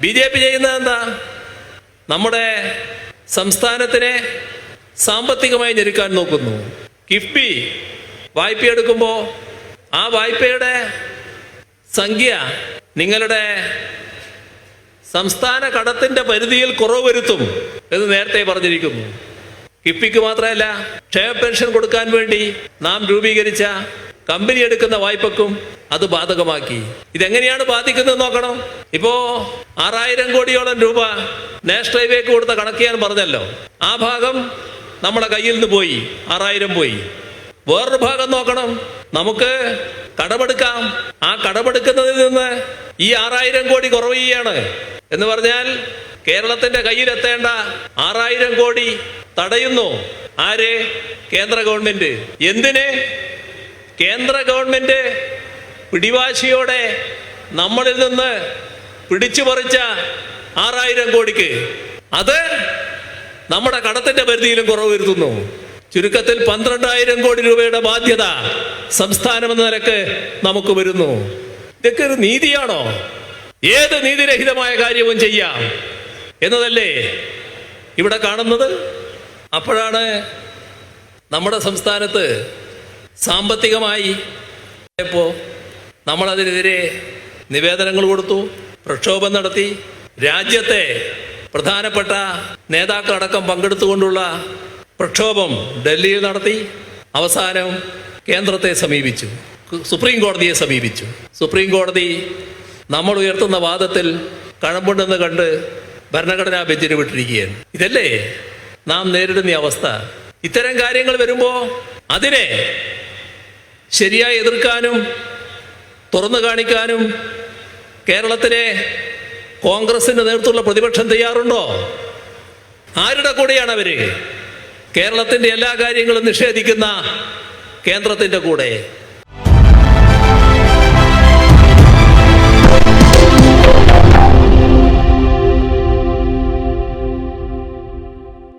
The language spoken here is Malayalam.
ബി ജെ പി ചെയ്യുന്നത് എന്താ? നമ്മുടെ സംസ്ഥാനത്തിനെ സാമ്പത്തികമായി ഞെരുക്കാൻ നോക്കുന്നു. കിഫ്ബി വായ്പ എടുക്കുമ്പോൾ ആ വായ്പയുടെ സംഖ്യ നിങ്ങളുടെ സംസ്ഥാന കടത്തിന്റെ പരിധിയിൽ കുറവ് വരുത്തും എന്ന് നേരത്തെ പറഞ്ഞിരിക്കുന്നു. കിഫ്ബിക്ക് മാത്രമല്ല ക്ഷേമ പെൻഷൻ കൊടുക്കാൻ വേണ്ടി നാം രൂപീകരിച്ച കമ്പനി എടുക്കുന്ന വായ്പക്കും അത് ബാധകമാക്കി. ഇതെങ്ങനെയാണ് ബാധിക്കുന്നത് നോക്കണം. ഇപ്പോ ആറായിരം കോടിയോളം രൂപ നാഷണൽ ഹൈവേക്ക് കൊടുത്ത കണക്ക് ഞാൻ പറഞ്ഞല്ലോ. ആ ഭാഗം നമ്മുടെ കയ്യിൽ നിന്ന് പോയി. ആറായിരം പോയി. വേറൊരു ഭാഗം നോക്കണം. നമുക്ക് കടമെടുക്കാം. ആ കടമെടുക്കുന്നതിൽ നിന്ന് ഈ ആറായിരം കോടി കുറവ് ചെയ്യാണ് എന്ന് പറഞ്ഞാൽ കേരളത്തിന്റെ കയ്യിലെത്തേണ്ട ആറായിരം കോടി തടയുന്നു. ആര്? കേന്ദ്ര ഗവൺമെന്റ്. എന്തിന്? കേന്ദ്ര ഗവൺമെന്റ് പിടിവാശിയോടെ നമ്മളിൽ നിന്ന് പിടിച്ചു പറിച്ച ആറായിരം കോടിക്ക് അത് നമ്മുടെ കടത്തിന്റെ പരിധിയിലും കുറവ് വരുത്തുന്നു. ചുരുക്കത്തിൽ പന്ത്രണ്ടായിരം കോടി രൂപയുടെ ബാധ്യത സംസ്ഥാനം എന്ന നിലയ്ക്ക് നമുക്ക് വരുന്നു. ഇതൊക്കെ ഒരു നീതിയാണോ? ഏത് നീതിരഹിതമായ കാര്യവും ചെയ്യാം എന്നതല്ലേ ഇവിടെ കാണുന്നത്? അപ്പോഴാണ് നമ്മുടെ സംസ്ഥാനത്ത് സാമ്പത്തികമായി ഇപ്പോൾ നമ്മളതിനെതിരെ നിവേദനങ്ങൾ കൊടുത്തു പ്രക്ഷോഭം നടത്തി. രാജ്യത്തെ പ്രധാനപ്പെട്ട നേതാക്കളടക്കം പങ്കെടുത്തുകൊണ്ടുള്ള പ്രക്ഷോഭം ഡൽഹിയിൽ നടത്തി. അവസാനം കേന്ദ്രത്തെ സമീപിച്ചു. സുപ്രീം കോടതിയെ സമീപിച്ചു. സുപ്രീം കോടതി നമ്മൾ ഉയർത്തുന്ന വാദത്തിൽ കഴമ്പുണ്ടെന്ന് കണ്ട് ഭരണഘടനാ ബെഞ്ചിന് വിട്ടിരിക്കുകയാണ്. ഇതല്ലേ? നാം നേരിടുന്ന അവസ്ഥ. ഇത്തരം കാര്യങ്ങൾ വരുമ്പോൾ അതിനെ ശരിയായി എതിർക്കാനും തുറന്നു കാണിക്കാനും കേരളത്തിലെ കോൺഗ്രസിന്റെ നേതൃത്വമുള്ള പ്രതിപക്ഷം തയ്യാറുണ്ടോ? ആരുടെ കൂടെയാണ് അവർ? കേരളത്തിന്റെ എല്ലാ കാര്യങ്ങളും നിഷേധിക്കുന്ന കേന്ദ്രത്തിന്റെ കൂടെ.